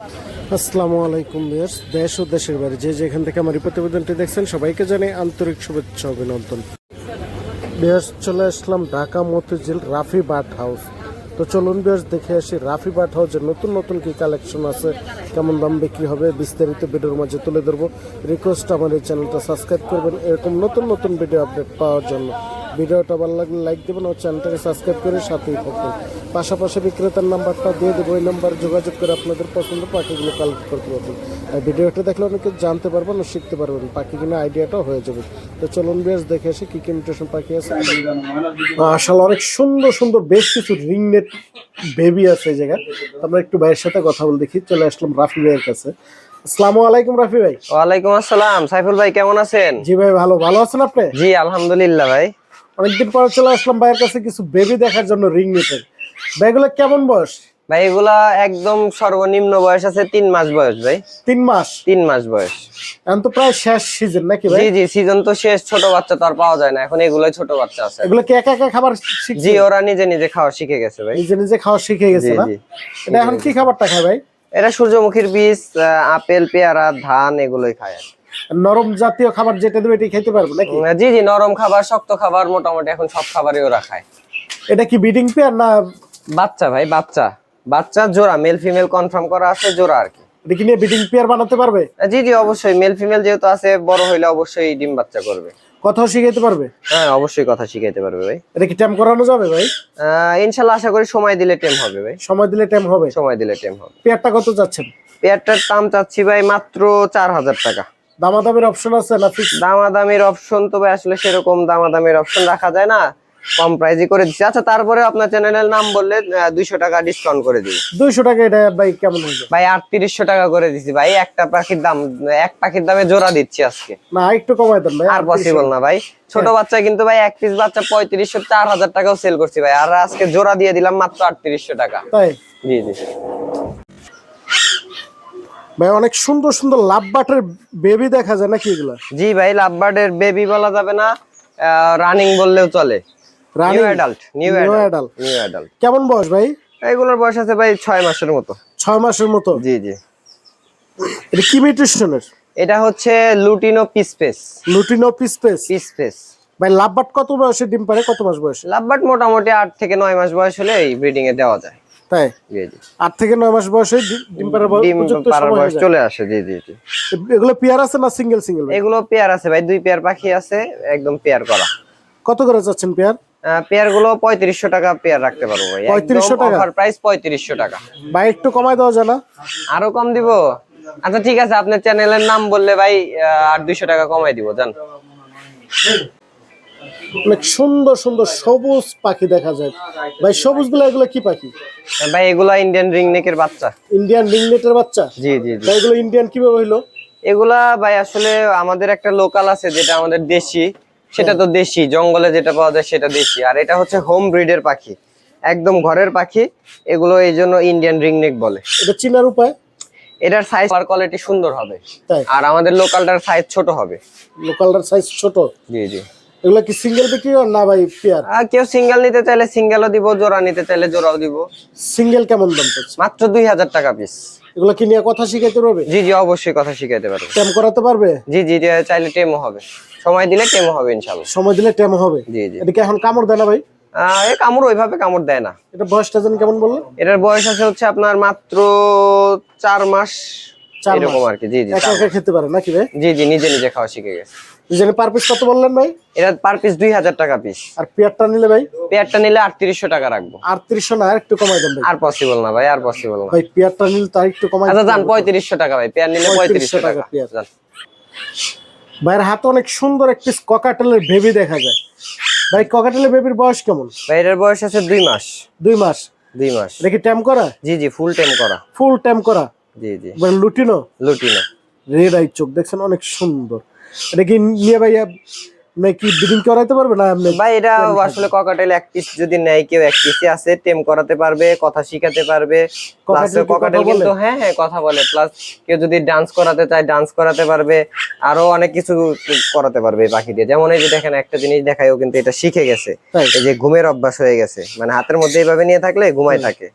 আসসালামু আলাইকুম বিয়ার্স দেশ ও দেশের বাইরে যে যেখান থেকে আমার এই প্রতিবেদনটি দেখছেন, সবাইকে জানাই আন্তরিক শুভেচ্ছা অভিনন্দন। বিয়ার্স চলে আসলাম ঢাকা মতিঝিল রাফি বাট হাউস। তো চলুন বিয়ার্স দেখে আসি রাফি বাট হাউসের নতুন নতুন কি কালেকশন আছে, কেমন দাম বিক্রি হবে, বিস্তারিত ভিডিওর মাঝে তুলে ধরবো। রিকোয়েস্ট আমার এই চ্যানেলটা সাবস্ক্রাইব করবেন, এরকম নতুন নতুন ভিডিও আপডেট পাওয়ার জন্য। ভিডিওটা ভালো লাগলে লাইক দেবেন ও চ্যানেলটাকে সাবস্ক্রাইব করে সাথেই থাকবেন পাশাপাশি বিক্রেতার নাম্বারটা দিয়ে দেবো ওই নাম্বার যোগাযোগ করে আপনাদের পছন্দ পাখিগুলো কালেক্ট করতে পারবেন আর ভিডিওটা দেখলে অনেকে জানতে পারবেন ও শিখতে পারবেন পাখি কিনা আইডিয়াটাও হয়ে যাবে। তো চলুন বেশ দেখে আসি কী কী ইমিটেশন পাখি আছে। আসলে অনেক সুন্দর সুন্দর বেশ কিছু রিংনেট বেবি আছে এই জায়গায়। আমরা একটু ভাইয়ের সাথে কথা বলে দেখি চলে আসলাম রাফি ভাইয়ের কাছে। আসসালামু আলাইকুম রাফি ভাই। ওয়ালাইকুম আসসালাম সাইফুল ভাই কেমন আছেন? জি ভাই ভালো। ভালো আছেন আপনি? জি আলহামদুলিল্লাহ ভাই। অনেকদিন পরে চলে আসলাম ভাইয়ের কাছে কিছু বেবি দেখার জন্য রিং নেটের ভাইগুলো কেমন বয়স? ভাই এগুলা একদম সর্বনিম্ন বয়স আছে তিন মাস বয়স ভাই। তিন মাস? তিন মাস বয়স। এখন তো প্রায় শেষ সিজন নাকি ভাই? জি জি সিজন তো শেষ ছোট বাচ্চা তো আর পাওয়া যায় না। এখন এগুলোই ছোট বাচ্চা আছে। এগুলো কি একা একা খাবার শিখছে? জি ওরা নিজে নিজে খাওয়া শিখে গেছে ভাই। নিজে নিজে খাওয়া শিখে গেছে না? এটা এখন কি খাবারটা খায় ভাই? এটা সূর্যমুখীর বীজ আপেল পেয়ারা ধান এগুলোই খায় আর। নরম জাতীয় খাবার যেটা দেবে এটাই খেতে পারব নাকি? জি জি নরম খাবার শক্ত খাবার মোটামুটি এখন সব খাবারই ওরা খায়। এটা কি বিডিং পেয়ার না বাচ্চা ভাই বাচ্চা। বাচ্চা জোড়া মেল ফিমেল কনফার্ম করা আছে জোড়া আর কি। এটা কি নিয়ে বিডিং পেয়ার বানাতে পারবে? জি জি অবশ্যই। মেল ফিমেল যেহেতু আছে বড় হইলে অবশ্যই ডিম বাচ্চা করবে। কথাও শিখাইতে পারবে? হ্যাঁ অবশ্যই কথা শিখাইতে পারবে ভাই। এটা কি টাইম করানো যাবে ভাই? আহ, ইনশাল্লাহ আশা করি সময় দিলে টেম হবে ভাই। সময় দিলে টাইম হবে? সময় দিলে টেম হবে। পেয়ারটা কত যাচ্ছেন পেয়ারটার দাম চাচ্ছি ভাই মাত্র চার হাজার টাকা। দামাদামের অপশন আছে না ফিক্স দামাদামির অপশন তো ভাই আসলে সেরকম দামাদামির অপশন রাখা যায় না। কম প্রাইজে করে দিচ্ছি। আচ্ছা তারপরে আপনার চ্যানেলের নাম বললে দুইশো টাকা ডিসকাউন্ট করে দিই দুইশো টাকা এটা ভাই কেমন হয়ে ভাই আটত্রিশশো টাকা করে দিচ্ছি ভাই। একটা পাখির দাম এক পাখির দামে জোড়া দিচ্ছি আজকে। না একটু কমাই দেন ভাই আর পসিবল না ভাই। ছোট বাচ্চা কিন্তু ভাই এক পিস বাচ্চা পঁয়ত্রিশশো চার হাজার টাকাও সেল করছি ভাই। আর আজকে জোড়া দিয়ে দিলাম মাত্র আটত্রিশশো টাকা। তাই? জি জি। ভাই অনেক সুন্দর সুন্দর লাভ বাটের বেবি দেখা যায় নাকি এগুলা? জি ভাই লাভবার্ডের বেবি বলা যাবে না রানিং বললেও চলে। New running adult new adult new adult কেমন বয়স ভাই? এগুলোর বয়স আছে ভাই ছয় মাসের মতো। ছয় মাসের মতো? জি জি। এটা কি মিউটেশনের এটা হচ্ছে লুটিনো পিসপেস লুটিনো পিসপেস পিসপেস ভাই লাভ বাট কত বয়সে ডিম পারে? কত মাস বয়সে? লাভবার্ড মোটামুটি আট থেকে নয় মাস বয়স হলে এই ব্রিডিং এ দেওয়া যায়। তাই? আট থেকে নয় মাস বয়সে ডিম পাড়ার বয়স চলে আসে জি জি জি। এগুলো পেয়ার আছে না সিঙ্গেল সিঙ্গেল এগুলো পেয়ার আছে ভাই দুই পেয়ার পাখি আছে একদম পেয়ার করা। কত করে যাচ্ছেন পেয়ার? পেয়ারগুলো পঁয়ত্রিশশো টাকা পেয়ার রাখতে পারব ভাই। 3500 টাকা? অফার প্রাইস পঁয়ত্রিশশো টাকা। ভাই একটু দেওয়া যায় না? আরও কম দিব? আচ্ছা ঠিক আছে আপনার চ্যানেলের নাম বললে ভাই আর দুইশো টাকা কমাই দিব জান। অনেক সুন্দর সুন্দর সবুজ পাখি দেখা যায়। ভাই সবুজগুলো এগুলো কি পাখি? ভাই এগুলা ইন্ডিয়ান রিং নেকের বাচ্চা। ইন্ডিয়ান রিংনেটের বাচ্চা? জি জি জি। এগুলো ইন্ডিয়ান কীভাবে হইল? এগুলা ভাই আসলে আমাদের একটা লোকাল আছে যেটা আমাদের দেশি। সেটা তো দেশি জঙ্গলে যেটা পাওয়া যায় সেটা দেশি। আর এটা হচ্ছে হোম ব্রিডের পাখি। একদম ঘরের পাখি। এগুলো এই জন্য ইন্ডিয়ান রিং নেক বলে। এটা চিনার উপায়? এটার সাইজ আর কোয়ালিটি সুন্দর হবে। তাই? আর আমাদের লোকালটার সাইজ ছোট হবে। লোকালটার সাইজ ছোট? জি জি। এগুলো কি সিঙ্গেল বিক্রি হয় না ভাই পেয়ার আর কেউ সিঙ্গেল নিতে চাইলে সিঙ্গেলও দিব জোড়া নিতে চাইলে জোড়াও দিব। সিঙ্গেল কেমন দাম পাচ্ছে মাত্র দুই হাজার টাকা পিস এগুলো কি নিয়ে কথা শিখাইতে পারবে? জি জি অবশ্যই কথা শিখাইতে পারব। টেম করাতে পারবে? জি জি চাইলে টেমও হবে। সময় দিলে টেমও হবে ইনশাল্লাহ সময় দিলে টেম হবে? জি জি। এটা কি এখন কামড় দেয় না ভাই? এ কামড় ওইভাবে কামড় দেয় না। এটা বয়সটা যেন কেমন বলল? এটার বয়স আছে হচ্ছে আপনার মাত্র চার মাস চার মাস। এরকম আর কি। জি জি খেতে পারে নাকি ভাই? জি জি নিজে নিজে খাওয়া শিখে গেছে। দুজনে পার পিস কত বললেন ভাই? এটা পার পিস দুই হাজার টাকা পিস আর পেয়ারটা নিলে ভাই? পেয়ারটা নিলে আটত্রিশশো টাকা রাখব। আটত্রিশশো না আর একটু কমাই দেন ভাই। আর পসিবল না ভাই আর পসিবল না। ভাই পেয়ারটা নিলে তার একটু কমাই আচ্ছা হবে। পঁয়ত্রিশশো টাকা ভাই পেয়ার নিলে 3500 পঁয়ত্রিশশো টাকা। পেয়ার। যান। ভাইয়ের হাতে অনেক সুন্দর একটি ককাটেলের বেবি দেখা যায়। ভাই ককাটেলের বেবির বয়স কেমন? ভাই এটার বয়স আছে দুই মাস। দুই মাস? দুই মাস। দেখি কি ট্যাম করা? জি জি ফুল টাইম করা। ফুল ট্যাম করা? জি জি। লুটিনো? লুটিনো। রেড আই চোখ দেখছেন অনেক সুন্দর। এটা কি নিয়ে ভাইয়া নাকি বিডিং করাইতে পারবে না এমনি? ভাই এটা আসলে ককাটেল এক পিস যদি নেয় কেউ এক পিসে আছে টেম করাতে পারবে কথা শিখাতে পারবে। প্লাস ককাটেল কিন্তু হ্যাঁ হ্যাঁ কথা বলে। প্লাস কেউ যদি ডান্স করাতে চায় ডান্স করাতে পারবে। আরও অনেক কিছু করাতে পারবে পাখি দিয়ে যেমন এই যে দেখেন একটা জিনিস দেখায়ও কিন্তু এটা শিখে গেছে। এই যে ঘুমের অভ্যাস হয়ে গেছে। মানে হাতের মধ্যে এইভাবে নিয়ে থাকলে ঘুমাই থাকে।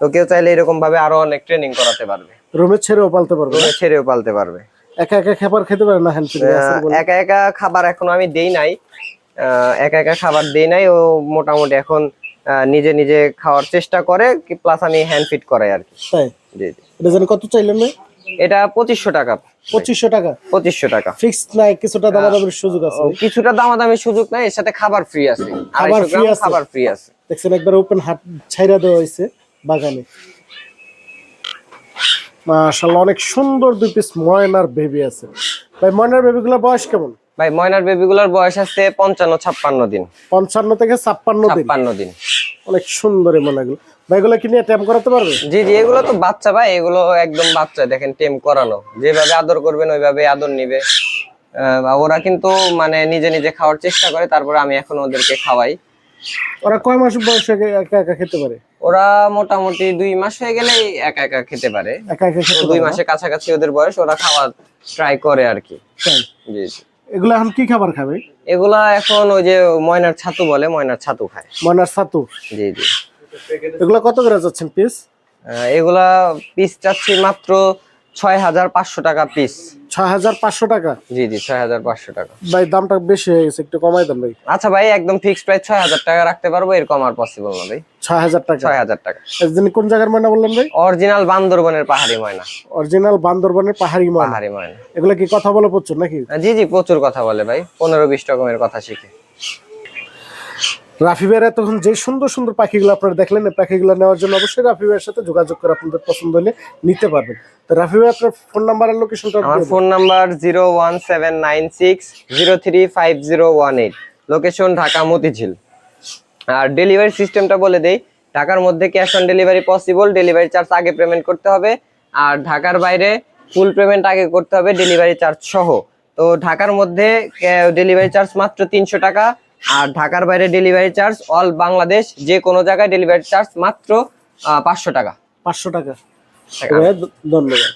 তো কেউ চাইলে এরকম ভাবে আরও অনেক ট্রেনিং করাতে পারবে। রুমে ছেড়েও পালতে পারবে? রুমে ছেড়েও পালতে পারবে। একা একা খাবার খেতে পারে না হ্যান্ড একা একা খাবার এখনও আমি দেই নাই। একা একা খাবার দেই নাই ও মোটামুটি এখন নিজে নিজে খাওয়ার চেষ্টা করে প্লাস আমি হ্যান্ড ফিট করাই আর কি। জি জি। কত চাইলেন না এটা পঁচিশশো টাকা। পঁচিশশো টাকা? পঁচিশশো টাকা। ফিক্সড নাই কিছুটা দামাদামির সুযোগ আছে কিছুটা দামাদামি সুযোগ নাই এর সাথে খাবার ফ্রি আছে। খাবার আড়াইশো আছে? খাবার ফ্রি আছে। দেখছেন একবার ওপেন হাট ছাইরা দেওয়া হয়েছে বাগানে। মাশাআল্লাহ অনেক সুন্দর দুই পিস ময়নার বেবি আছে। ভাই ময়নার বেবিগুলোর বয়স কেমন? ভাই ময়নার বেবিগুলোর বয়স আছে পঞ্চান্ন ছাপ্পান্ন দিন। পঞ্চান্ন থেকে ছাপ্পান্ন দিন? ছাপ্পান্ন দিন। অনেক সুন্দর এই ময়নাগুলো। ভাই এগুলো কি নিয়ে ট্যাম করাতে পারবে? জি জি এগুলো তো বাচ্চা ভাই এগুলো একদম বাচ্চা দেখেন টেম করানো। যেভাবে আদর করবেন ওইভাবে আদর নিবে। ওরা কিন্তু মানে নিজে নিজে খাওয়ার চেষ্টা করে তারপরে আমি এখন ওদেরকে খাওয়াই। ওরা কয় মাস বয়সে একা একা খেতে পারে? ওরা মোটামুটি দুই মাস হয়ে গেলে একা একা খেতে পারে। একা একা খেতে দুই মাসের কাছাকাছি ওদের বয়স ওরা খাবার ট্রাই করে আর কি। জি জি। এগুলো এখন কি খাবার খাবে? এগুলা এখন ওই যে ময়নার ছাতু বলে ময়নার ছাতু খায়। ময়নার ছাতু? জি জি। এগুলো কত করে যাচ্ছেন পিস এগুলা পিস চাচ্ছি মাত্র ছয় হাজার পাঁচশো টাকা পিস ছয় হাজার পাঁচশো টাকা? জি জি ছয় হাজার পাঁচশো টাকা। ভাই দামটা বেশি হয়ে গেছে একটু কমাই দেন ভাই। আচ্ছা ভাই একদম ফিক্সড প্রাইস ছয় হাজার টাকা রাখতে পারব এরকম আর পসিবল না ভাই। ছয় হাজার টাকা। ছয় হাজার টাকা কোন জায়গার ময়না বললেন ভাই? অরিজিনাল বান্দরবনের পাহাড়ি ময়না। অরিজিনাল বান্দরবনের পাহাড়ি ময়না। পাহাড়ি ময়না। এগুলো কি কথা বলে প্রচুর নাকি? জি জি প্রচুর কথা বলে ভাই পনেরো বিশ রকমের কথা শিখে। রাফি ভাইয়ের এতক্ষণ যে সুন্দর সুন্দর পাখিগুলো আপনারা দেখলেন এই পাখিগুলো নেওয়ার জন্য অবশ্যই রাফি ভাইয়ের সাথে যোগাযোগ করে আপনাদের পছন্দ হলে নিতে পারবেন। তো রাফি ভাই আপনার ফোন নাম্বার আর লোকেশনটা আমার phone number zero one seven nine six zero three five zero one eight location Dhaka Motijheel. আর ডেলিভারি সিস্টেমটা বলে দেই ঢাকার মধ্যে cash on delivery possible delivery charge আগে পেমেন্ট করতে হবে আর ঢাকার বাইরে ফুল পেমেন্ট আগে করতে হবে ডেলিভারি চার্জ সহ। তো ঢাকার মধ্যে ডেলিভারি চার্জ মাত্র তিনশো টাকা আর ঢাকার বাইরে ডেলিভারি চার্জ অল বাংলাদেশ যে কোনো জায়গায় ডেলিভারি চার্জ মাত্র পাঁচশো টাকা। পাঁচশো টাকা। ধন্যবাদ।